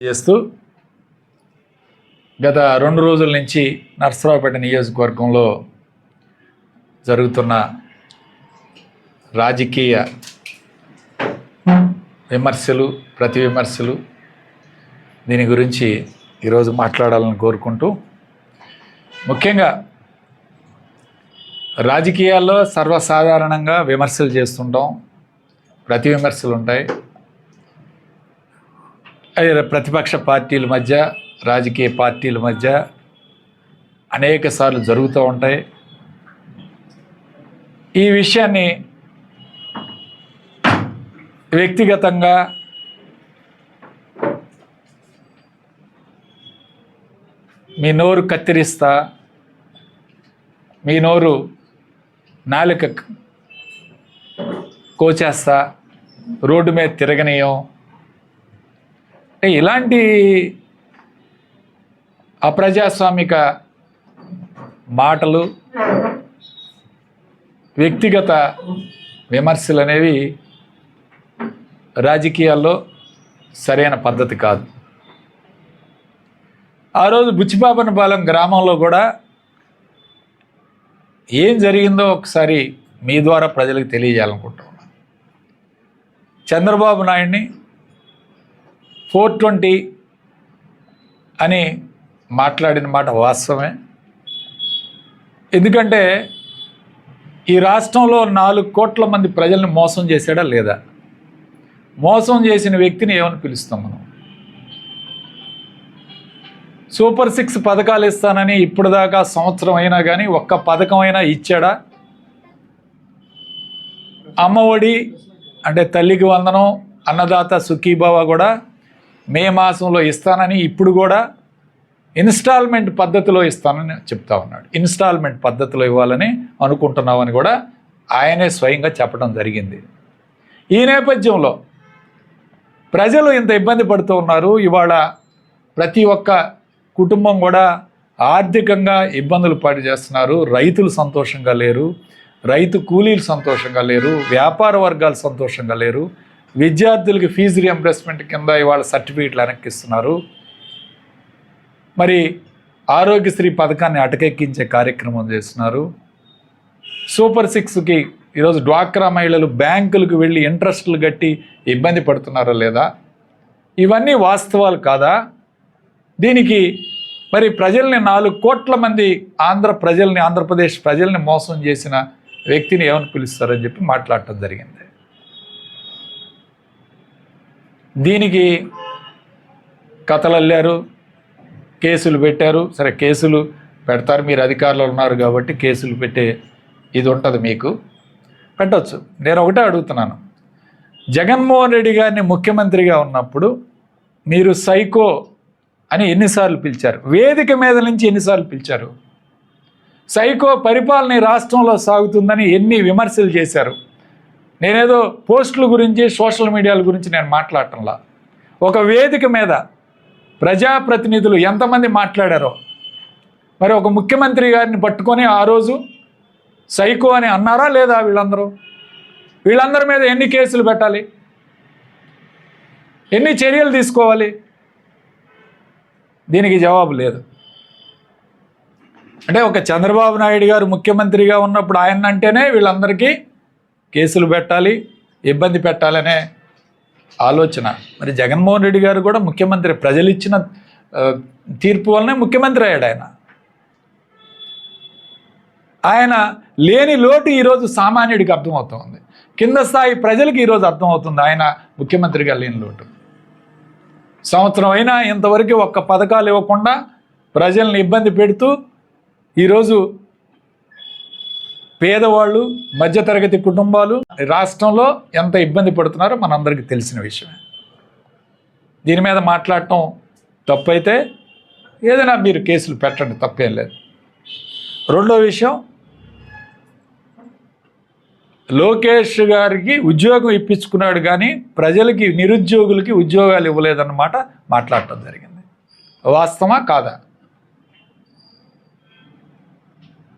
చేస్తూ గత రెండు రోజుల నుంచి నర్సరావుపేట నియోజకవర్గంలో జరుగుతున్న రాజకీయ విమర్శలు ప్రతి విమర్శలు దీని గురించి ఈరోజు మాట్లాడాలని కోరుకుంటూ ముఖ్యంగా రాజకీయాల్లో సర్వసాధారణంగా విమర్శలు చేస్తుంటాం. ప్రతి విమర్శలు ఉంటాయి. ప్రతిపక్ష పార్టీల మధ్య రాజకీయ పార్టీల మధ్య అనేక సార్లు జరుగుతూ ఉంటాయి. ఈ విషయాన్ని వ్యక్తిగతంగా మీ నోరు కత్తిరిస్తా మీ నోరు నాలుక కోచేస్తా రోడ్డు మీద తిరగనీయం అంటే ఇలాంటి అప్రజాస్వామిక మాటలు వ్యక్తిగత విమర్శలు అనేవి రాజకీయాల్లో సరైన పద్ధతి కాదు. ఆ రోజు బుచ్చిపాపనపాలెం గ్రామంలో కూడా ఏం జరిగిందో ఒకసారి మీ ద్వారా ప్రజలకు తెలియజేయాలనుకుంటున్నాను. చంద్రబాబు నాయుడిని ఫోర్ ట్వంటీ అని మాట్లాడిన మాట వాస్తవమే. ఎందుకంటే ఈ రాష్ట్రంలో నాలుగు కోట్ల మంది ప్రజల్ని మోసం చేశాడా లేదా? మోసం చేసిన వ్యక్తిని ఏమని పిలుస్తాం మనం? సూపర్ సిక్స్ పథకాలు ఇస్తానని ఇప్పుడు దాకా సంవత్సరం అయినా కానీ ఒక్క పథకం అయినా ఇచ్చాడా? అమ్మఒడి అంటే తల్లికి వందనం అన్నదాత సుఖీభావ కూడా మే మాసంలో ఇస్తానని ఇప్పుడు కూడా ఇన్స్టాల్మెంట్ పద్ధతిలో ఇస్తానని చెప్తా ఉన్నాడు. ఇన్స్టాల్మెంట్ పద్ధతిలో ఇవ్వాలని అనుకుంటున్నామని కూడా ఆయనే స్వయంగా చెప్పడం జరిగింది. ఈ నేపథ్యంలో ప్రజలు ఇంత ఇబ్బంది పడుతూ ఉన్నారు. ఇవాళ ప్రతి ఒక్క కుటుంబం కూడా ఆర్థికంగా ఇబ్బందులు పాటు చేస్తున్నారు. రైతులు సంతోషంగా లేరు. రైతు కూలీలు సంతోషంగా లేరు. వ్యాపార వర్గాలు సంతోషంగా లేరు. విద్యార్థులకు ఫీజు రియంబర్స్మెంట్ కింద ఇవాళ సర్టిఫికేట్లు వెనక్కిస్తున్నారు. మరి ఆరోగ్యశ్రీ పథకాన్ని అటకెక్కించే కార్యక్రమం చేస్తున్నారు. సూపర్ సిక్స్కి ఈరోజు డ్వాక్రా మహిళలు బ్యాంకులకు వెళ్ళి ఇంట్రెస్ట్లు కట్టి ఇబ్బంది పడుతున్నారా లేదా? ఇవన్నీ వాస్తవాలు కాదా? దీనికి మరి ప్రజల్ని నాలుగు కోట్ల మంది ఆంధ్ర ప్రజల్ని ఆంధ్రప్రదేశ్ ప్రజల్ని మోసం చేసిన వ్యక్తిని ఏమని పిలుస్తారని చెప్పి మాట్లాడటం జరిగింది. దీనికి కథలు అల్లారు కేసులు పెట్టారు. సరే కేసులు పెడతారు. మీరు అధికారులు ఉన్నారు కాబట్టి కేసులు పెట్టే ఇది ఉంటుంది మీకు. పెట్టవచ్చు నేను ఒకటే అడుగుతున్నాను. జగన్మోహన్ రెడ్డి గారిని ముఖ్యమంత్రిగా ఉన్నప్పుడు మీరు సైకో అని ఎన్నిసార్లు పిలిచారు? వేదిక మీద నుంచి ఎన్నిసార్లు పిలిచారు? సైకో పరిపాలన రాష్ట్రంలో సాగుతుందని ఎన్ని విమర్శలు చేశారు? నేనేదో పోస్టుల గురించి సోషల్ మీడియాల గురించి నేను మాట్లాడటంలా. ఒక వేదిక మీద ప్రజాప్రతినిధులు ఎంతమంది మాట్లాడారో మరి ఒక ముఖ్యమంత్రి గారిని పట్టుకొని ఆ రోజు సైకో అని అన్నారా లేదా వీళ్ళందరూ? వీళ్ళందరి మీద ఎన్ని కేసులు పెట్టాలి? ఎన్ని చర్యలు తీసుకోవాలి? దీనికి జవాబు లేదు. అంటే ఒక చంద్రబాబు నాయుడు గారు ముఖ్యమంత్రిగా ఉన్నప్పుడు ఆయన అంటేనే వీళ్ళందరికీ కేసులు పెట్టాలి ఇబ్బంది పెట్టాలనే ఆలోచన. మరి జగన్మోహన్ రెడ్డి గారు కూడా ముఖ్యమంత్రి ప్రజలు ఇచ్చిన తీర్పు వల్లనే ముఖ్యమంత్రి అయ్యాడు ఆయన. ఆయన లేని లోటు ఈరోజు సామాన్యుడికి అర్థమవుతుంది. కింద స్థాయి ప్రజలకు ఈరోజు అర్థమవుతుంది ఆయన ముఖ్యమంత్రిగా లేని లోటు. సంవత్సరం అయినా ఇంతవరకు ఒక్క పథకాలు ఇవ్వకుండా ప్రజల్ని ఇబ్బంది పెడుతూ ఈరోజు పేదవాళ్ళు మధ్యతరగతి కుటుంబాలు రాష్ట్రంలో ఎంత ఇబ్బంది పడుతున్నారో మనందరికీ తెలిసిన విషయమే. దీని మీద మాట్లాడటం తప్పైతే ఏదైనా మీరు కేసులు పెట్టండి తప్పేం లేదు. రెండో విషయం లోకేష్ గారికి ఉద్యోగం ఇప్పించుకున్నాడు కానీ ప్రజలకి నిరుద్యోగులకి ఉద్యోగాలు ఇవ్వలేదన్నమాట మాట్లాడటం జరిగింది. వాస్తవా కాదా?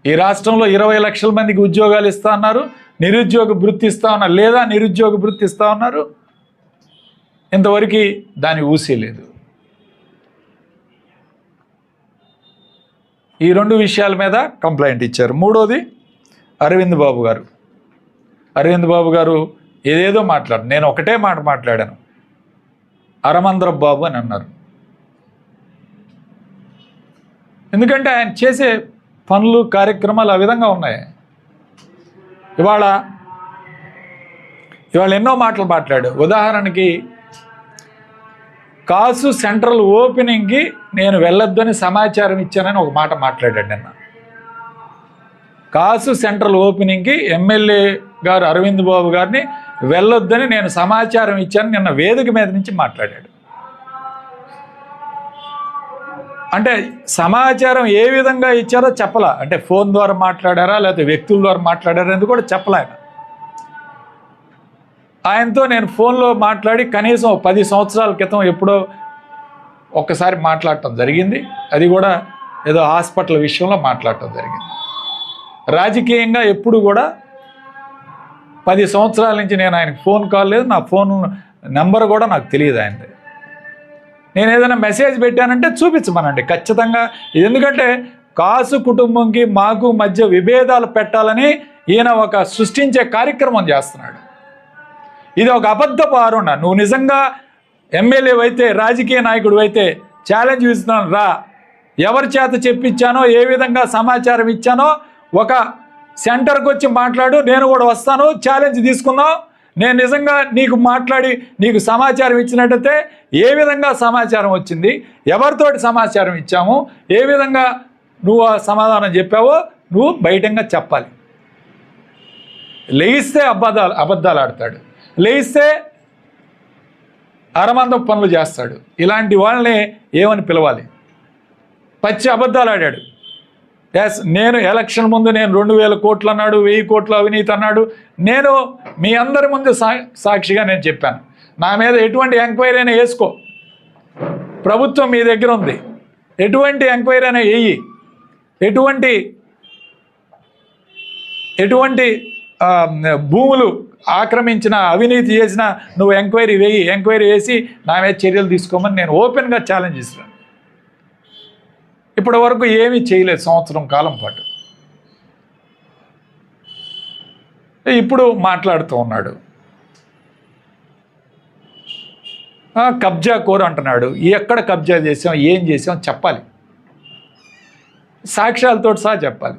ఈ రాష్ట్రంలో ఇరవై లక్షల మందికి ఉద్యోగాలు ఇస్తా ఉన్నారు నిరుద్యోగ వృత్తి ఇస్తా ఉన్నారు లేదా నిరుద్యోగ వృత్తి ఇస్తా ఉన్నారు? ఇంతవరకు దాని ఊసీ లేదు. ఈ రెండు విషయాల మీద కంప్లైంట్ ఇచ్చారు. మూడోది అరవింద్ బాబు గారు. అరవింద్ బాబు గారు ఏదేదో మాట్లాడు నేను ఒకటే మాట మాట్లాడాను. అరమంద్ర బాబు అని అన్నారు. ఎందుకంటే ఆయన చేసే పనులు కార్యక్రమాలు ఆ విధంగా ఉన్నాయి. ఇవాళ ఇవాళ ఎన్నో మాటలు మాట్లాడు. ఉదాహరణకి కాసు సెంట్రల్ ఓపెనింగ్కి నేను వెళ్ళొద్దని సమాచారం ఇచ్చానని ఒక మాట మాట్లాడాడు నిన్న. కాసు సెంట్రల్ ఓపెనింగ్కి ఎమ్మెల్యే గారు అరవింద్ బాబు గారిని వెళ్ళొద్దని నేను సమాచారం ఇచ్చాను నిన్న వేదిక మీద నుంచి మాట్లాడాడు. అంటే సమాచారం ఏ విధంగా ఇచ్చారో చెప్పలా. అంటే ఫోన్ ద్వారా మాట్లాడారా లేకపోతే వ్యక్తుల ద్వారా మాట్లాడారా అనేది కూడా చెప్పలే ఆయన. ఆయనతో నేను ఫోన్లో మాట్లాడి కనీసం పది సంవత్సరాల క్రితం ఎప్పుడో ఒక్కసారి మాట్లాడటం జరిగింది. అది కూడా ఏదో హాస్పిటల్ విషయంలో మాట్లాడటం జరిగింది. రాజకీయంగా ఎప్పుడు కూడా పది సంవత్సరాల నుంచి నేను ఆయనకు ఫోన్ కాల్ లేదు. నా ఫోన్ నెంబర్ కూడా నాకు తెలియదు ఆయనది. నేను ఏదైనా మెసేజ్ పెట్టానంటే చూపించమనండి ఖచ్చితంగా. ఎందుకంటే కాసు కుటుంబంకి మాకు మధ్య విభేదాలు పెట్టాలని ఈయన ఒక సృష్టించే కార్యక్రమం చేస్తున్నాడు. ఇది ఒక అబద్ధపు ఆరోణ నువ్వు నిజంగా ఎమ్మెల్యే అయితే రాజకీయ నాయకుడు అయితే ఛాలెంజ్ ఇస్తున్నాను రా. ఎవరి చేత చెప్పించానో ఏ విధంగా సమాచారం ఇచ్చానో ఒక సెంటర్కి వచ్చి మాట్లాడు నేను కూడా వస్తాను ఛాలెంజ్ తీసుకుందాం. నేను నిజంగా నీకు మాట్లాడి నీకు సమాచారం ఇచ్చినట్టయితే ఏ విధంగా సమాచారం వచ్చింది ఎవరితోటి సమాచారం ఇచ్చాము ఏ విధంగా నువ్వు ఆ సమాధానం చెప్పావో నువ్వు బయటంగా చెప్పాలి. లేయిస్తే అబద్ధాలు అబద్ధాలు ఆడతాడు. లేయిస్తే అరమందం పనులు చేస్తాడు. ఇలాంటి వాళ్ళని ఏమని పిలవాలి? పచ్చి అబద్ధాలు ఆడాడు. ఎస్ నేను ఎలక్షన్ ముందు నేను రెండు వేల కోట్లు అన్నాడు వెయ్యి కోట్ల అవినీతి అన్నాడు. నేను మీ అందరి ముందు సా సాక్షిగా నేను చెప్పాను. నా మీద ఎటువంటి ఎంక్వైరీ అయినా వేసుకో. ప్రభుత్వం మీ దగ్గర ఉంది. ఎటువంటి ఎంక్వైరీ అయినా వేయి. ఎటువంటి ఎటువంటి భూములు ఆక్రమించిన అవినీతి చేసిన నువ్వు ఎంక్వైరీ వేయి. ఎంక్వైరీ వేసి నా మీద చర్యలు తీసుకోమని నేను ఓపెన్గా ఛాలెంజ్ ఇస్తున్నాను ఇప్పటి వరకు ఏమీ చేయలేదు సంవత్సరం కాలం పాటు. ఇప్పుడు మాట్లాడుతూ ఉన్నాడు. కబ్జా కోరు అంటున్నాడు. ఎక్కడ కబ్జా చేసాం ఏం చేసాం చెప్పాలి. సాక్ష్యాలతో సహా చెప్పాలి.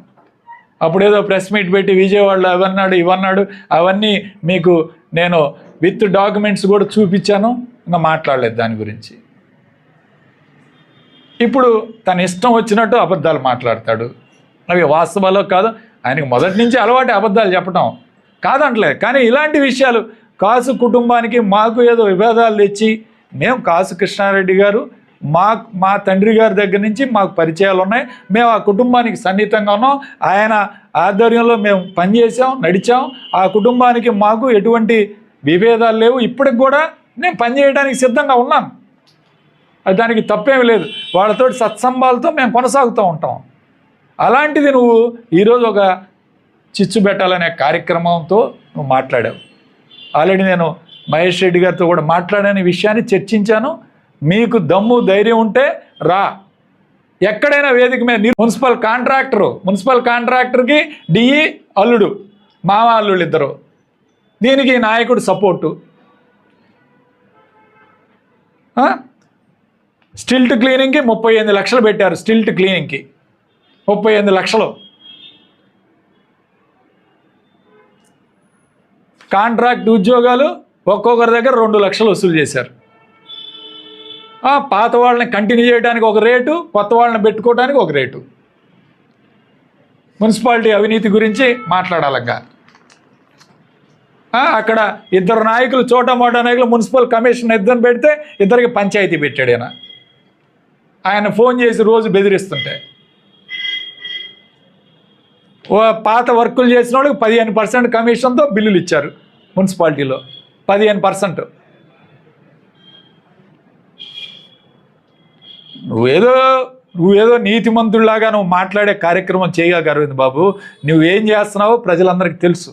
అప్పుడు ఏదో ప్రెస్ మీట్ పెట్టి విజయవాడలో అవన్నాడు ఇవన్నాడు అవన్నీ మీకు నేను విత్ డాక్యుమెంట్స్ కూడా చూపించాను ఇంకా మాట్లాడలేదు దాని గురించి. ఇప్పుడు తన ఇష్టం వచ్చినట్టు అబద్ధాలు మాట్లాడతాడు. అవి వాస్తవాలో కాదు ఆయనకి మొదటి నుంచి అలవాటు అబద్ధాలు చెప్పడం కాదంటలేదు. కానీ ఇలాంటి విషయాలు కాసు కుటుంబానికి మాకు ఏదో విభేదాలు తెచ్చి మేము కాసు కృష్ణారెడ్డి గారు మా మా తండ్రి గారి దగ్గర నుంచి మాకు పరిచయాలు ఉన్నాయి. మేము ఆ కుటుంబానికి సన్నిహితంగా ఉన్నాం. ఆయన ఆధ్వర్యంలో మేము పనిచేసాం నడిచాం. ఆ కుటుంబానికి మాకు ఎటువంటి విభేదాలు లేవు. ఇప్పటికి కూడా నేను పనిచేయడానికి సిద్ధంగా ఉన్నాను. దానికి తప్పేమి లేదు. వాళ్ళతో సత్సంబాలతో మేము కొనసాగుతూ ఉంటాం. అలాంటిది నువ్వు ఈరోజు ఒక చిచ్చు పెట్టాలనే కార్యక్రమంతో నువ్వు మాట్లాడావు. ఆల్రెడీ నేను మహేష్ రెడ్డి గారితో కూడా మాట్లాడని విషయాన్ని చర్చించాను. మీకు దమ్ము ధైర్యం ఉంటే రా. ఎక్కడైనా వేదిక మీద నీ- మున్సిపల్ కాంట్రాక్టరు మున్సిపల్ కాంట్రాక్టర్కి డిఈ అల్లుడు మామ అల్లుళ్ళు ఇద్దరు. దీనికి నాయకుడు సపోర్టు. స్టిల్ట్ క్లీనింగ్కి ముప్పై ఎనిమిది లక్షలు పెట్టారు స్టిల్ట్ క్లీనింగ్కి. ముప్పై ఎనిమిది లక్షలు. కాంట్రాక్ట్ ఉద్యోగాలు ఒక్కొక్కరి దగ్గర రెండు లక్షలు వసూలు చేశారు. పాత వాళ్ళని కంటిన్యూ చేయడానికి ఒక రేటు కొత్త వాళ్ళని పెట్టుకోవడానికి ఒక రేటు. మున్సిపాలిటీ అవినీతి గురించి మాట్లాడాలంగా. అక్కడ ఇద్దరు నాయకులు చోట మోట నాయకులు మున్సిపల్ కమిషన్ ఇద్దరు పెడితే ఇద్దరికి పంచాయతీ పెట్టాడు ఈయన. ఆయన ఫోన్ చేసి రోజు బెదిరిస్తుంటే. ఓ పాత వర్కులు చేసిన వాళ్ళకి పదిహేను పర్సెంట్ కమిషన్తో బిల్లులు ఇచ్చారు మున్సిపాలిటీలో. పదిహేను పర్సెంట్. నువ్వేదో నువ్వేదో నీతిమంతుల్లాగా నువ్వు మాట్లాడే కార్యక్రమం చేయగా అరవింద్ బాబు నువ్వేం చేస్తున్నావో ప్రజలందరికీ తెలుసు.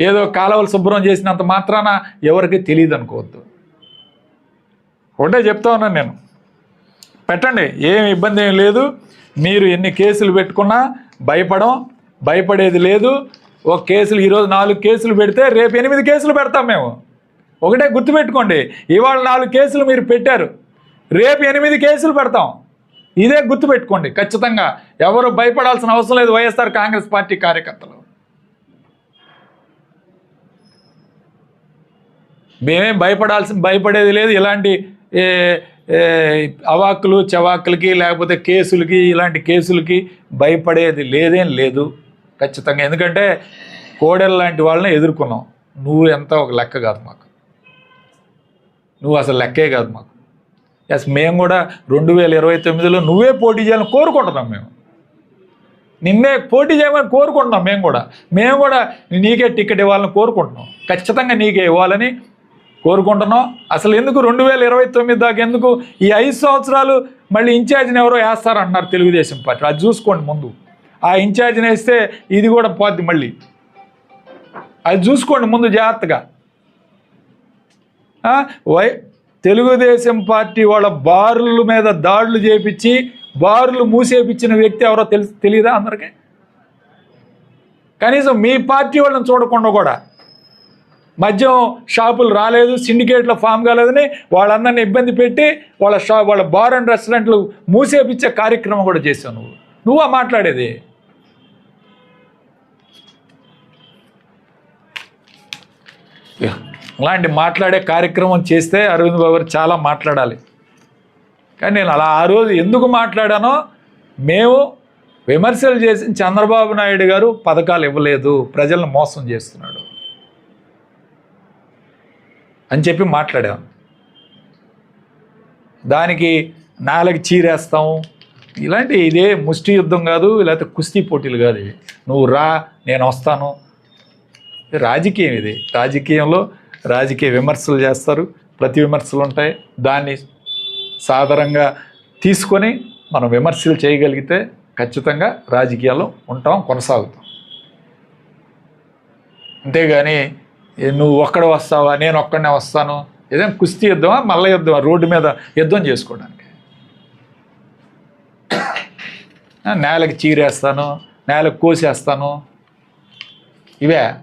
ఏదో కాలువలు శుభ్రం చేసినంత మాత్రాన ఎవరికి తెలియదు అనుకోవద్దు ఒకటే చెప్తా ఉన్నాను నేను. పెట్టండి ఏమి ఇబ్బంది ఏం లేదు. మీరు ఎన్ని కేసులు పెట్టుకున్నా భయపడం భయపడేది లేదు. ఒక కేసులు ఈరోజు నాలుగు కేసులు పెడితే రేపు ఎనిమిది కేసులు పెడతాం మేము. ఒకటే గుర్తుపెట్టుకోండి ఇవాళ నాలుగు కేసులు మీరు పెట్టారు. రేపు ఎనిమిది కేసులు పెడతాం. ఇదే గుర్తుపెట్టుకోండి ఖచ్చితంగా. ఎవరు భయపడాల్సిన అవసరం లేదు వైఎస్ఆర్ కాంగ్రెస్ పార్టీ కార్యకర్తలు. మేమేం భయపడాల్సిన భయపడేది లేదు. ఇలాంటి అవాక్కులు చవాకులకి లేకపోతే కేసులకి ఇలాంటి కేసులకి భయపడేది లేదేం లేదు. ఖచ్చితంగా. ఎందుకంటే కోడెల లాంటి వాళ్ళని ఎదుర్కొన్నాం. నువ్వు ఎంత ఒక లెక్క కాదు మాకు. నువ్వు అసలు లెక్కే కాదు మాకు. ఎస్ మేము కూడా రెండు వేల ఇరవై తొమ్మిదిలో నువ్వే పోటీ చేయాలని కోరుకుంటున్నాం మేము. నిన్నే పోటీ చేయమని కోరుకుంటున్నాం మేము కూడా. మేము కూడా నీకే టికెట్ ఇవ్వాలని కోరుకుంటున్నాం. ఖచ్చితంగా నీకే ఇవ్వాలని కోరుకుంటున్నాం. అసలు ఎందుకు రెండు వేల ఇరవై తొమ్మిది దాకా ఎందుకు ఈ ఐదు సంవత్సరాలు మళ్ళీ ఇన్ఛార్జిని ఎవరో వేస్తారంటున్నారు తెలుగుదేశం పార్టీ. అది చూసుకోండి ముందు. ఆ ఇన్ఛార్జిని వేస్తే ఇది కూడా పోద్ది మళ్ళీ. అది చూసుకోండి ముందు జాగ్రత్తగా. వై తెలుగుదేశం పార్టీ వాళ్ళ బారుల మీద దాడులు చేపించి బారులు మూసేపించిన వ్యక్తి ఎవరో తెలుసు తెలియదా అందరికీ? కనీసం మీ పార్టీ వాళ్ళని చూడకుండా కూడా. మద్యం షాపులు రాలేదు సిండికేట్లో ఫామ్ కాలేదని వాళ్ళందరినీ ఇబ్బంది పెట్టి వాళ్ళ షా వాళ్ళ బార్ అండ్ రెస్టారెంట్లు మూసేపించే కార్యక్రమం కూడా చేసావు నువ్వు. నువ్వా మాట్లాడేది? అలాంటి మాట్లాడే కార్యక్రమం చేస్తే అరవింద్ బాబు గారు చాలా మాట్లాడాలి. కానీ నేను అలా ఆ రోజు ఎందుకు మాట్లాడానో మేము విమర్శలు చేసి చంద్రబాబు నాయుడు గారు పథకాలు ఇవ్వలేదు ప్రజలను మోసం చేస్తున్నాడు. అని చెప్పి మాట్లాడాం. దానికి నాలుగు చీరేస్తాం. ఇలాంటి ఇదే ముష్టి యుద్ధం కాదు లేకపోతే కుస్తీ పోటీలు కాదు ఇవి. నువ్వు రా నేను వస్తాను. రాజకీయం ఇది. రాజకీయంలో రాజకీయ విమర్శలు చేస్తారు. ప్రతి విమర్శలు ఉంటాయి. దాన్ని సాధారణంగా తీసుకొని మనం విమర్శలు చేయగలిగితే ఖచ్చితంగా రాజకీయాల్లో ఉంటాం కొనసాగుతాం. అంతేగాని నువ్వు ఒక్కడ వస్తావా? నేను ఒక్కడనే వస్తాను. ఏదైనా కుస్తీ యుద్ధమా? మల్ల యుద్ధమా? రోడ్డు మీద యుద్ధం చేసుకోవడానికి. నేలకు నేలకి చీరేస్తాను నేలకు కోసేస్తాను. ఇవే.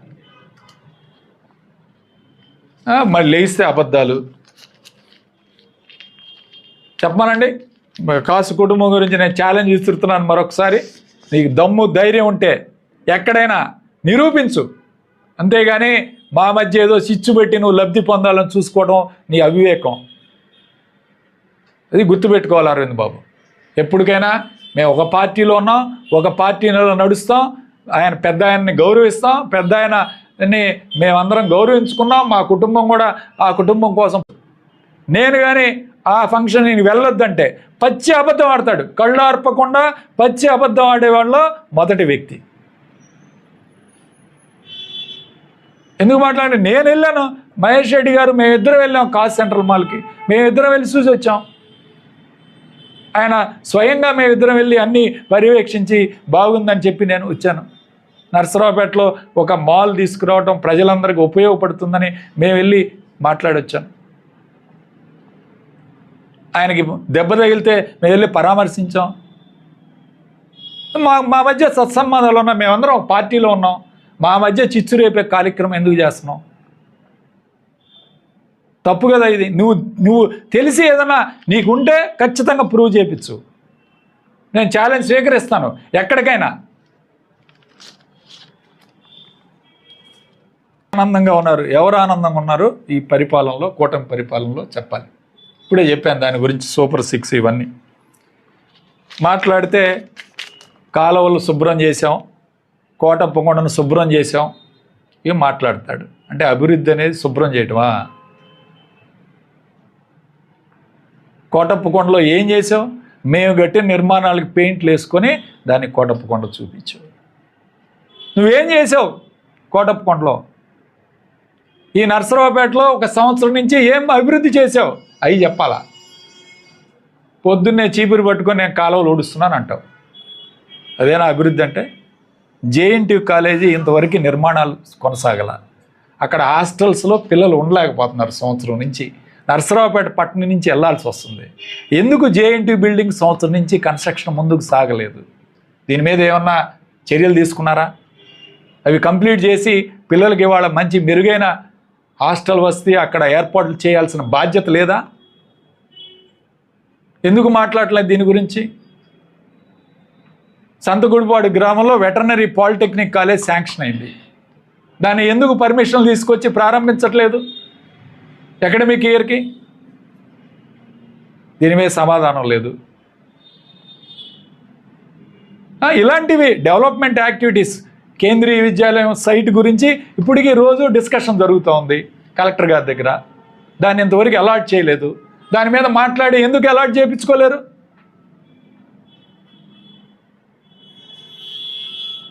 మళ్ళీ లేస్తే అబద్ధాలు. చెప్పమానండి? కాసు కుటుంబం గురించి నేను ఛాలెంజ్ ఇస్తున్నాను మరొకసారి. నీకు దమ్ము ధైర్యం ఉంటే ఎక్కడైనా నిరూపించు. అంతేగాని మా మధ్య ఏదో చిచ్చు పెట్టి నువ్వు లబ్ధి పొందాలని చూసుకోవడం నీ అవివేకం. అది గుర్తుపెట్టుకోవాలి అరవింద్ బాబు. ఎప్పటికైనా మేము ఒక పార్టీలో ఉన్నాం ఒక పార్టీలో నడుస్తాం ఆయన పెద్ద ఆయన్ని గౌరవిస్తాం పెద్ద ఆయనని మేమందరం గౌరవించుకున్నాం మా కుటుంబం కూడా ఆ కుటుంబం కోసం. నేను కానీ ఆ ఫంక్షన్ నేను వెళ్ళొద్దంటే పచ్చి అబద్ధం ఆడతాడు. కళ్ళు ఆర్పకుండా పచ్చి అబద్ధం ఆడేవాళ్ళలో మొదటి వ్యక్తి. ఎందుకు మాట్లాడి నేను వెళ్ళాను. మహేష్ రెడ్డి గారు మేమిద్దరం వెళ్ళాం కాస్ సెంట్రల్ మాల్కి. మేమిద్దరం వెళ్ళి చూసి వచ్చాం. ఆయన స్వయంగా మేమిద్దరం వెళ్ళి అన్నీ పర్యవేక్షించి బాగుందని చెప్పి నేను వచ్చాను. నర్సరావుపేటలో ఒక మాల్ తీసుకురావటం ప్రజలందరికీ ఉపయోగపడుతుందని మేము వెళ్ళి మాట్లాడొచ్చాను ఆయనకి దెబ్బ తగిలితే మేము వెళ్ళి పరామర్శించాం. మా మా మధ్య సత్సంబంధాలు ఉన్నాం మేమందరం పార్టీలో ఉన్నాం. మా మధ్య చిచ్చు రేపే కార్యక్రమం ఎందుకు చేస్తున్నావు? తప్పు కదా ఇది. నువ్వు నువ్వు తెలిసి ఏదైనా నీకుంటే ఖచ్చితంగా ప్రూవ్ చేయించు నేను ఛాలెంజ్ స్వీకరిస్తాను. ఎక్కడికైనా. ఆనందంగా ఉన్నారు. ఎవరు ఆనందంగా ఉన్నారు? ఈ పరిపాలనలో కూటమి పరిపాలనలో చెప్పాలి. ఇప్పుడే చెప్పాను దాని గురించి సూపర్ సిక్స్ ఇవన్నీ. మాట్లాడితే కాలువలు శుభ్రం చేసాం కోట శుభ్రం చేసాం ఇవి మాట్లాడతాడు. అంటే అభివృద్ధి అనేది శుభ్రం చేయటమా? కోటప్పకొండలో ఏం చేసావు మేము కట్టిన నిర్మాణాలకు పెయింట్లు వేసుకొని దాన్ని కోటప్పకొండ చూపించావు నువ్వేం చేసావు కోటప్పకొండలో ఈ నర్సరావుపేటలో ఒక సంవత్సరం నుంచి ఏం అభివృద్ధి చేసావు అవి చెప్పాలా? పొద్దున్నే చీపురు పట్టుకొని నేను కాలువలు ఊడుస్తున్నాను అంటావు. అదేనా అభివృద్ధి అంటే? జేఎన్టీ కాలేజీ ఇంతవరకు నిర్మాణాలు కొనసాగల. అక్కడ హాస్టల్స్లో పిల్లలు ఉండలేకపోతున్నారు సంవత్సరం నుంచి. నరసరావుపేట పట్టణం నుంచి వెళ్ళాల్సి వస్తుంది. ఎందుకు జేఎన్టీ బిల్డింగ్ సంవత్సరం నుంచి కన్స్ట్రక్షన్ ముందుకు సాగలేదు? దీని మీద ఏమన్నా చర్యలు తీసుకున్నారా? అవి కంప్లీట్ చేసి పిల్లలకి ఇవాళ మంచి మెరుగైన హాస్టల్ వస్తే అక్కడ ఏర్పాట్లు చేయాల్సిన బాధ్యత లేదా? ఎందుకు మాట్లాడలేదు దీని గురించి? సంతగుడిపాడు గ్రామంలో వెటర్నరీ పాలిటెక్నిక్ కాలేజ్ శాంక్షన్ అయింది. దాన్ని ఎందుకు పర్మిషన్లు తీసుకొచ్చి ప్రారంభించట్లేదు? అకాడమిక్ ఇయర్కి? దీని మీద సమాధానం లేదు. ఇలాంటివి డెవలప్మెంట్ యాక్టివిటీస్ కేంద్రీయ విద్యాలయం సైట్ గురించి ఇప్పటికీ రోజు డిస్కషన్ జరుగుతూ ఉంది కలెక్టర్ గారి దగ్గర. దాన్ని ఇంతవరకు అలాట్ చేయలేదు. దాని మీద మాట్లాడి ఎందుకు అలాట్ చేయించుకోలేరు?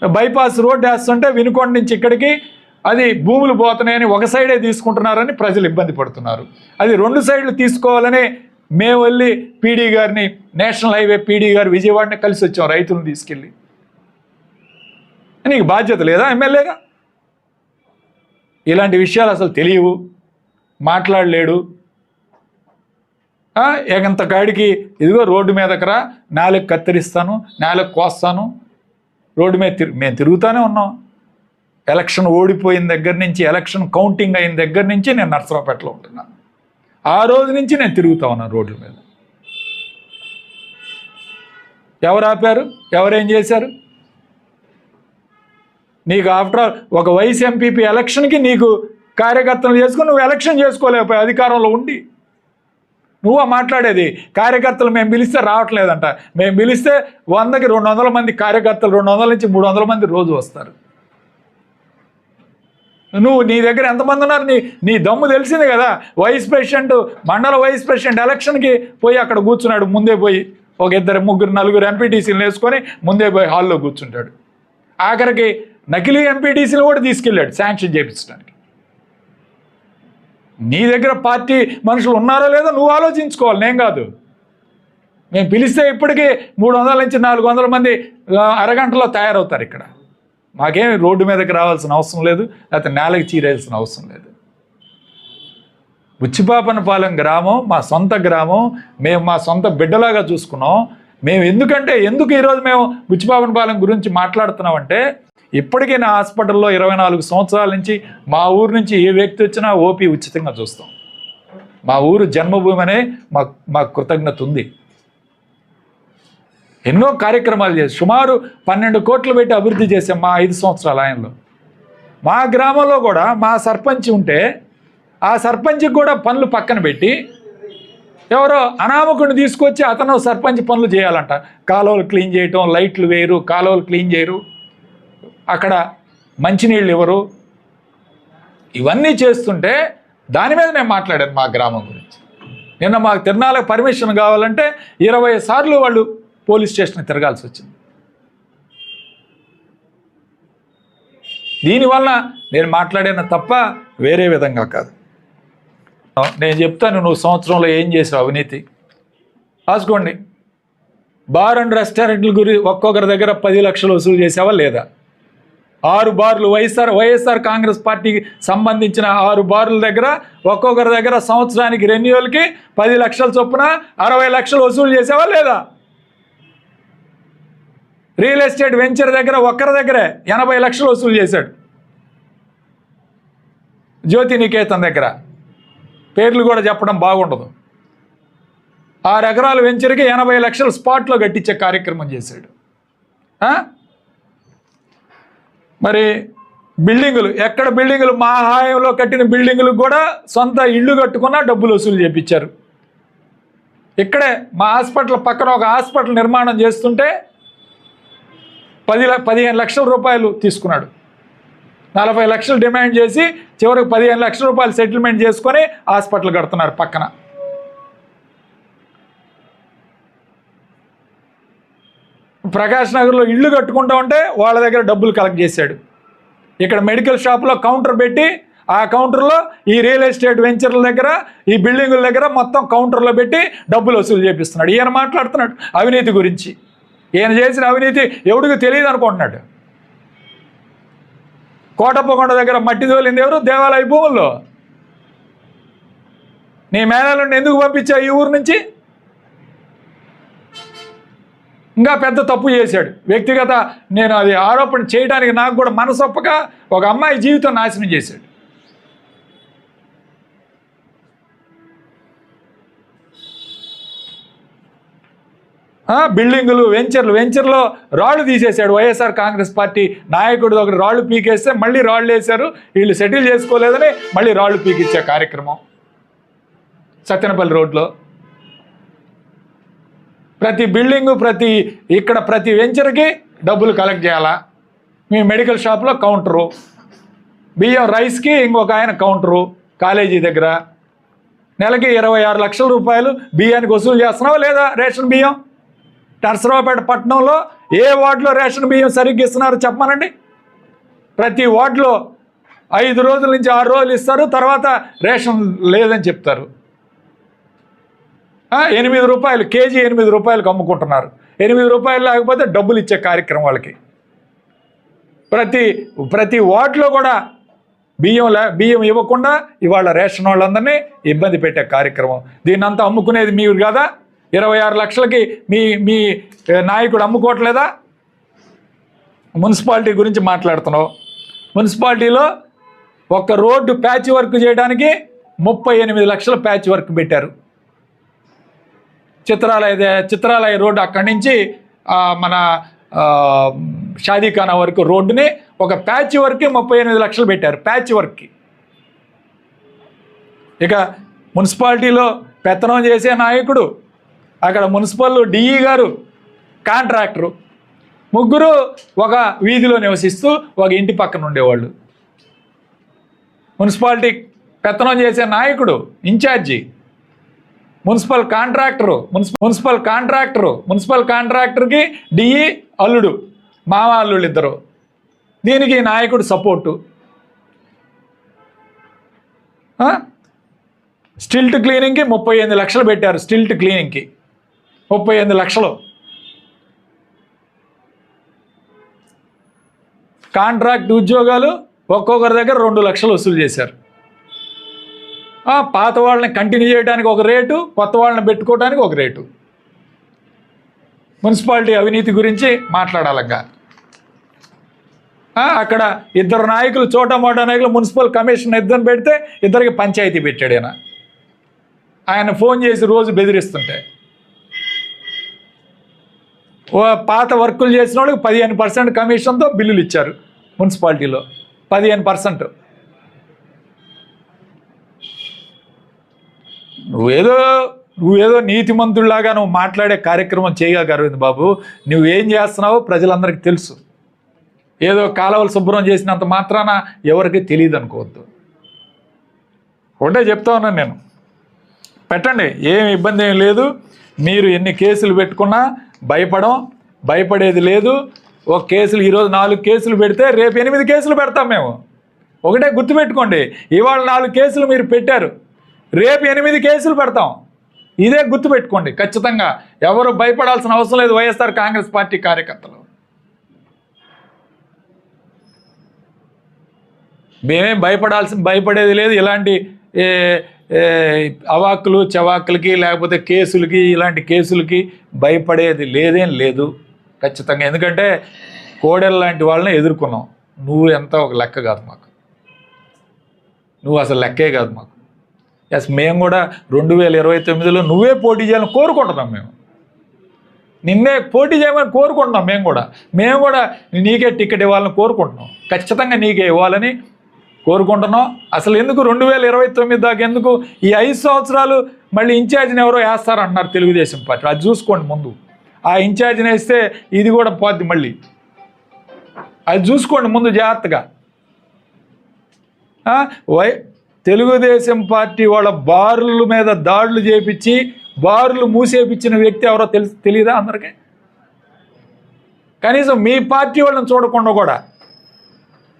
బైపాస్ రోడ్ వేస్తుంటే వినుకొండ నుంచి ఇక్కడికి అది భూములు పోతున్నాయని ఒక సైడే తీసుకుంటున్నారని ప్రజలు ఇబ్బంది పడుతున్నారు. అది రెండు సైడ్లు తీసుకోవాలని మేము వెళ్ళి పీడీ గారిని నేషనల్ హైవే పీడీ గారు విజయవాడని కలిసి వచ్చాం రైతులను తీసుకెళ్ళి. నీకు బాధ్యత లేదా ఎమ్మెల్యేగా? ఇలాంటి విషయాలు అసలు తెలియవు మాట్లాడలేడు. ఆ, ఎగంత కాడికి ఇదిగో రోడ్డు మీదకి రా నాలుగు కత్తిరిస్తాను నాలుగు కోస్తాను. రోడ్డు మీద తిరు మేము తిరుగుతూనే ఉన్నాం. ఎలక్షన్ ఓడిపోయిన దగ్గర నుంచి ఎలక్షన్ కౌంటింగ్ అయిన దగ్గర నుంచి నేను నర్సరావుపేటలో ఉంటున్నాను ఆ రోజు నుంచి నేను తిరుగుతా ఉన్నాను రోడ్ల మీద. ఎవరు ఆపారు? ఎవరేం చేశారు? నీకు ఆఫ్టర్ ఆల్ ఒక వైస్ ఎంపీపీ ఎలక్షన్కి నీకు కార్యకర్తలు చేసుకుని నువ్వు ఎలక్షన్ చేసుకోలేకపోయావు అధికారంలో ఉండి. నువ్వు మాట్లాడేది. కార్యకర్తలు మేము పిలిస్తే రావట్లేదంట. మేము పిలిస్తే వందకి రెండు వందల మంది కార్యకర్తలు రెండు వందల నుంచి మూడు వందల మంది రోజు వస్తారు. నువ్వు నీ దగ్గర ఎంతమంది ఉన్నారు? నీ నీ దమ్ము తెలిసింది కదా. వైస్ ప్రెసిడెంట్ మండల వైస్ ప్రెసిడెంట్ ఎలక్షన్కి పోయి అక్కడ కూర్చున్నాడు. ముందే పోయి ఒక ఇద్దరు ముగ్గురు నలుగురు ఎంపీటీసీలు వేసుకొని ముందే పోయి హాల్లో కూర్చుంటాడు. ఆఖరికి నకిలీ ఎంపీటీసీలు కూడా తీసుకెళ్ళాడు శాంక్షన్ చేయించడానికి నీ దగ్గర పార్టీ మనుషులు ఉన్నారా లేదా నువ్వు ఆలోచించుకోవాలి నేను కాదు. మేము పిలిస్తే ఇప్పటికీ మూడు వందల నుంచి నాలుగు వందల మంది అరగంటలో తయారవుతారు ఇక్కడ. మాకేమి రోడ్డు మీదకి రావాల్సిన అవసరం లేదు లేకపోతే నేలకి చీరేయాల్సిన అవసరం లేదు. బుచ్చిపాపనపాలెం గ్రామం మా సొంత గ్రామం మేము మా సొంత బిడ్డలాగా చూసుకున్నాం. మేము ఎందుకంటే ఎందుకు ఈరోజు మేము బుచ్చిపాపనపాలెం గురించి మాట్లాడుతున్నామంటే ఇప్పటికీ నా హాస్పిటల్లో ఇరవై నాలుగు సంవత్సరాల నుంచి మా ఊరు నుంచి ఏ వ్యక్తి వచ్చినా ఓపీ ఉచితంగా చూస్తాం. మా ఊరు జన్మభూమి అనే మా మా కృతజ్ఞత ఉంది. ఎన్నో కార్యక్రమాలు చేసి సుమారు పన్నెండు కోట్లు పెట్టి అభివృద్ధి చేసాం మా ఐదు సంవత్సరాల ఆయనలో. మా గ్రామంలో కూడా మా సర్పంచ్ ఉంటే ఆ సర్పంచ్కి కూడా పనులు పక్కన పెట్టి ఎవరో అనామకుడిని తీసుకొచ్చి అతను సర్పంచ్ పనులు చేయాలంట. కాలువలు క్లీన్ చేయటం లైట్లు వేయరు కాలువలు క్లీన్ చేయరు. అక్కడ మంచినీళ్ళు ఇవ్వరు ఇవన్నీ చేస్తుంటే దాని మీద నేను మాట్లాడాను మా గ్రామం గురించి. నిన్న మాకు తిరణాలకు పర్మిషన్ కావాలంటే ఇరవై సార్లు వాళ్ళు పోలీస్ స్టేషన్ తిరగాల్సి వచ్చింది. దీనివల్ల నేను మాట్లాడిన తప్ప వేరే విధంగా కాదు. నేను చెప్తాను నువ్వు సంవత్సరంలో ఏం చేసావు అవినీతి? రాసుకోండి. బార్ అండ్ రెస్టారెంట్ల గురి ఒక్కొక్కరి దగ్గర పది లక్షలు వసూలు చేసావా లేదా? ఆరు బార్లు వైఎస్ఆర్ వైఎస్ఆర్ కాంగ్రెస్ పార్టీకి సంబంధించిన ఆరు బార్ల దగ్గర ఒక్కొక్కరి దగ్గర సంవత్సరానికి రెన్యువల్కి పది లక్షల చొప్పున అరవై లక్షలు వసూలు చేసావా లేదా? రియల్ ఎస్టేట్ వెంచర్ దగ్గర ఒక్కరి దగ్గరే ఎనభై లక్షలు వసూలు చేశాడు. జ్యోతి నికేతన్ దగ్గర. పేర్లు కూడా చెప్పడం బాగుండదు. ఆరు ఎకరాల వెంచర్కి ఎనభై లక్షలు స్పాట్లో కట్టించే కార్యక్రమం చేశాడు. ఆ? మరి బిల్డింగులు ఎక్కడ బిల్డింగులు? మా హాయంలో కట్టిన బిల్డింగులు కూడా సొంత ఇల్లు కట్టుకున్నా డబ్బులు వసూలు చేయించారు ఇక్కడే మా హాస్పిటల్ పక్కన ఒక హాస్పిటల్ నిర్మాణం చేస్తుంటే పది పదిహేను లక్షల రూపాయలు తీసుకున్నాడు. నలభై లక్షలు డిమాండ్ చేసి చివరికి పదిహేను లక్షల రూపాయలు సెటిల్మెంట్ చేసుకొని హాస్పిటల్ కడుతున్నారు పక్కన. ప్రకాష్ నగర్లో ఇల్లు కట్టుకుంటా ఉంటే వాళ్ళ దగ్గర డబ్బులు కలెక్ట్ చేశాడు. ఇక్కడ మెడికల్ షాప్లో కౌంటర్ పెట్టి ఆ కౌంటర్లో ఈ రియల్ ఎస్టేట్ వెంచర్ల దగ్గర ఈ బిల్డింగుల దగ్గర మొత్తం కౌంటర్లో పెట్టి డబ్బులు వసూలు చేపిస్తున్నాడు. ఈయన మాట్లాడుతున్నాడు అవినీతి గురించి. ఈయన చేసిన అవినీతి ఎవడికి తెలియదు అనుకుంటున్నాడు. కోటప్పకొండ దగ్గర మట్టి తోలింది ఎవరు? దేవాలయ భూముల్లో. నీ మేనల్ని ఎందుకు పంపించావు ఈ ఊరు నుంచి? ఇంకా పెద్ద తప్పు చేశాడు. వ్యక్తిగత నేను అది ఆరోపణ చేయడానికి నాకు కూడా మనసొప్పక ఒక అమ్మాయి జీవితం నాశనం చేశాడు. ఆ, బిల్డింగులు వెంచర్లు వెంచర్లో రాళ్ళు తీసేశాడు వైఎస్ఆర్ కాంగ్రెస్ పార్టీ నాయకుడు ఒకటి. రాళ్ళు పీకేస్తే మళ్ళీ రాళ్ళు వేశారు. వీళ్ళు సెటిల్ చేసుకోలేదని మళ్ళీ రాళ్ళు పీకిచ్చే కార్యక్రమం సత్యనపల్లి రోడ్లో. ప్రతి బిల్డింగు ప్రతి ఇక్కడ ప్రతి వెంచర్కి డబ్బులు కలెక్ట్ చేయాలా? మీ మెడికల్ షాప్లో కౌంటరు. బియ్యం రైస్కి ఇంకొక ఆయన కౌంటరు కాలేజీ దగ్గర. నెలకి ఇరవై ఆరు లక్షల రూపాయలు బియ్యానికి వసూలు చేస్తున్నావా లేదా రేషన్ బియ్యం? నర్సరావుపేట పట్టణంలో ఏ వార్డులో రేషన్ బియ్యం సరిగ్గా ఇస్తున్నారు చెప్పమనండి? ప్రతి వార్డులో ఐదు రోజుల నుంచి ఆరు రోజులు ఇస్తారు తర్వాత రేషన్ లేదని చెప్తారు. ఎనిమిది రూపాయలు కేజీ ఎనిమిది రూపాయలకు అమ్ముకుంటున్నారు. ఎనిమిది రూపాయలు లేకపోతే డబ్బులు ఇచ్చే కార్యక్రమం వాళ్ళకి. ప్రతి ప్రతి వార్డులో కూడా బియ్యం లే బియ్యం ఇవ్వకుండా ఇవాళ రేషన్ వాళ్ళందరినీ ఇబ్బంది పెట్టే కార్యక్రమం. దీన్ని అంతా అమ్ముకునేది మీరు కదా? ఇరవై ఆరు లక్షలకి మీ మీ నాయకుడు అమ్ముకోవట్లేదా? మున్సిపాలిటీ గురించి మాట్లాడుతున్నావు. మున్సిపాలిటీలో ఒక రోడ్డు ప్యాచ్ వర్క్ చేయడానికి ముప్పై ఎనిమిది లక్షల ప్యాచ్ వర్క్ పెట్టారు. చిత్రాలయ దే- చిత్రాలయ రోడ్డు అక్కడి నుంచి మన షాదీఖానా వరకు రోడ్డుని ఒక ప్యాచ్ వర్క్కి ముప్పై ఎనిమిది లక్షలు పెట్టారు ప్యాచ్ వర్క్కి. ఇక మున్సిపాలిటీలో పెత్తనం చేసే నాయకుడు అక్కడ మున్సిపల్ డిఈ గారు కాంట్రాక్టరు ముగ్గురు ఒక వీధిలో నివసిస్తూ ఒక ఇంటి పక్కన ఉండేవాళ్ళు. మున్సిపాలిటీ పెత్తనం చేసే నాయకుడు ఇన్ఛార్జి మున్సిపల్ కాంట్రాక్టరు మున్సి మున్సిపల్ కాంట్రాక్టరు మున్సిపల్ కాంట్రాక్టర్కి డిఈ అల్లుడు మామ అల్లుడు ఇద్దరు. దీనికి నాయకుడు సపోర్టు. స్టిల్ట్ క్లీనింగ్కి ముప్పై ఎనిమిది లక్షలు పెట్టారు స్టిల్ట్ క్లీనింగ్కి. ముప్పై ఎనిమిది లక్షలు. కాంట్రాక్ట్ ఉద్యోగాలు ఒక్కొక్కరి దగ్గర రెండు లక్షలు వసూలు చేశారు. పాత వాళ్ళని కంటిన్యూ చేయడానికి ఒక రేటు కొత్త వాళ్ళని పెట్టుకోవడానికి ఒక రేటు. మున్సిపాలిటీ అవినీతి గురించి మాట్లాడాలంగా. అక్కడ ఇద్దరు నాయకులు చోట మోట నాయకులు మున్సిపల్ కమిషన్ ఇద్దరు పెడితే ఇద్దరికి పంచాయతీ పెట్టాడు ఆయన ఆయన ఫోన్ చేసి రోజు బెదిరిస్తుంటే. పాత వర్కులు చేసిన వాళ్ళకి పదిహేను పర్సెంట్ కమిషన్తో బిల్లులు ఇచ్చారు మున్సిపాలిటీలో. పదిహేను పర్సెంట్. నువ్వేదో నువ్వేదో నీతిమంతుడిలాగా నువ్వు మాట్లాడే కార్యక్రమం చేయగా అరవింద్ బాబు నువ్వేం చేస్తున్నావో ప్రజలందరికీ తెలుసు. ఏదో కాలువలు శుభ్రం చేసినంత మాత్రాన ఎవరికి తెలియదు అనుకోవద్దు. ఒకటే చెప్తా ఉన్నాను నేను. పెట్టండి ఏం ఇబ్బంది ఏం లేదు. మీరు ఎన్ని కేసులు పెట్టుకున్నా భయపడం భయపడేది లేదు. ఒక కేసులు ఈరోజు నాలుగు కేసులు పెడితే రేపు ఎనిమిది కేసులు పెడతాం మేము. ఒకటే గుర్తుపెట్టుకోండి ఇవాళ నాలుగు కేసులు మీరు పెట్టారు. రేపు ఎనిమిది కేసులు పెడతాం. ఇదే గుర్తుపెట్టుకోండి ఖచ్చితంగా ఎవరు భయపడాల్సిన అవసరం లేదు వైఎస్ఆర్ కాంగ్రెస్ పార్టీ కార్యకర్తలు. మేమేం భయపడాల్సిన భయపడేది లేదు. ఇలాంటి అవాక్కులు చవాకులకి లేకపోతే కేసులకి ఇలాంటి కేసులకి భయపడేది లేదేం లేదు. ఖచ్చితంగా. ఎందుకంటే కోడెల లాంటి వాళ్ళని ఎదుర్కొన్నాం. నువ్వు ఎంత ఒక లెక్క కాదు మాకు. నువ్వు అసలు లెక్కే కాదు మాకు. ఎస్ మేము కూడా రెండు వేల ఇరవై తొమ్మిదిలో నువ్వే పోటీ చేయాలని కోరుకుంటున్నాం మేము. నిన్నే పోటీ చేయమని కోరుకుంటున్నాం మేము కూడా. మేము కూడా నీకే టికెట్ ఇవ్వాలని కోరుకుంటున్నాం. ఖచ్చితంగా నీకే ఇవ్వాలని కోరుకుంటున్నాం. అసలు ఎందుకు రెండు వేల ఇరవై తొమ్మిది దాకా ఎందుకు ఈ ఐదు సంవత్సరాలు మళ్ళీ ఇన్ఛార్జిని ఎవరో వేస్తారంటున్నారు తెలుగుదేశం పార్టీ. అది చూసుకోండి ముందు. ఆ ఇన్ఛార్జిని వేస్తే ఇది కూడా పోద్ది మళ్ళీ. అది చూసుకోండి ముందు జాగ్రత్తగా. వై తెలుగుదేశం పార్టీ వాళ్ళ బార్ల మీద దాడులు చేపించి బార్లు మూసేపించిన వ్యక్తి ఎవరో తెలుసు తెలియదా అందరికీ? కనీసం మీ పార్టీ వాళ్ళని చూడకుండా కూడా.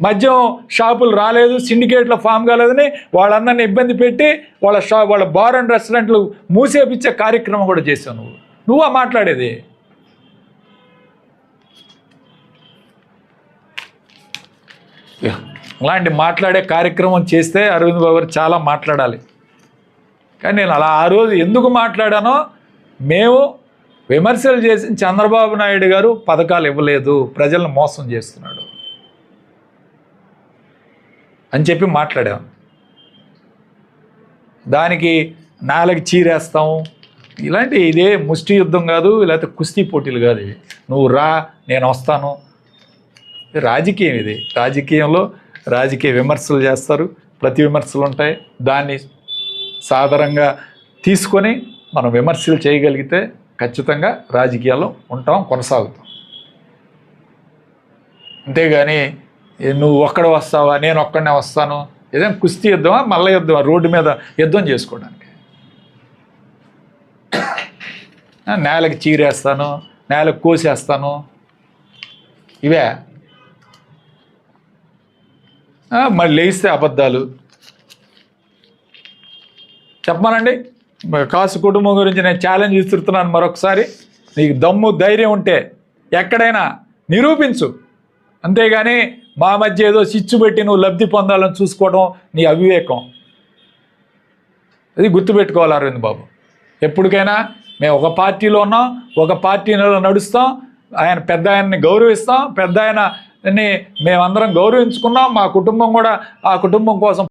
మద్యం షాపులు రాలేదు సిండికేట్లో ఫామ్ కాలేదని వాళ్ళందరినీ ఇబ్బంది పెట్టి వాళ్ళ షా వాళ్ళ బార్ అండ్ రెస్టారెంట్లు మూసేపించే కార్యక్రమం కూడా చేసావు నువ్వు. నువ్వా మాట్లాడేది? ఇలాంటి మాట్లాడే కార్యక్రమం చేస్తే అరవింద్ బాబు చాలా మాట్లాడాలి. కానీ నేను అలా ఆ రోజు ఎందుకు మాట్లాడానో మేము విమర్శలు చేసిన చంద్రబాబు నాయుడు గారు పథకాలు ఇవ్వలేదు ప్రజలను మోసం చేస్తున్నాడు అని చెప్పి మాట్లాడాం. దానికి నాలుగు చీరేస్తాం. ఇలాంటి ఇదే ముష్టి యుద్ధం కాదు లేకపోతే కుస్తీ పోటీలు కాదు ఇవి. నువ్వు రా నేను వస్తాను. రాజకీయం ఇది. రాజకీయంలో రాజకీయ విమర్శలు చేస్తారు. ప్రతి విమర్శలు ఉంటాయి. దాన్ని సాధారణంగా తీసుకొని మనం విమర్శలు చేయగలిగితే ఖచ్చితంగా రాజకీయాల్లో ఉంటాం కొనసాగుతాం. అంతేగాని ఏ నువ్వు ఒక్కడ వస్తావా నేను ఒక్కడనే వస్తాను ఏదైనా కుస్తీ యుద్ధమా మల్ల యుద్ధమా రోడ్డు మీద యుద్ధం చేసుకోవడానికి. నేలకు నేలకి చీరేస్తాను నేలకు కోసేస్తాను. ఇవే. మళ్ళీ లేస్తే అబద్ధాలు. చెప్పమానండి. కాసు కుటుంబం గురించి నేను ఛాలెంజ్ ఇస్తున్నాను మరొకసారి. నీకు దమ్ము ధైర్యం ఉంటే ఎక్కడైనా నిరూపించు. అంతేగాని మా మధ్య ఏదో చిచ్చు పెట్టి నువ్వు లబ్ధి పొందాలని చూసుకోవడం నీ అవివేకం. అది గుర్తుపెట్టుకోవాలి అరవింద్ బాబు. ఎప్పటికైనా మేము ఒక పార్టీలో ఉన్నాం ఒక పార్టీలో నడుస్తాం ఆయన పెద్ద ఆయన్ని గౌరవిస్తాం పెద్ద ఆయన మేమందరం గౌరవించుకున్నాం మా కుటుంబం కూడా ఆ కుటుంబం కోసం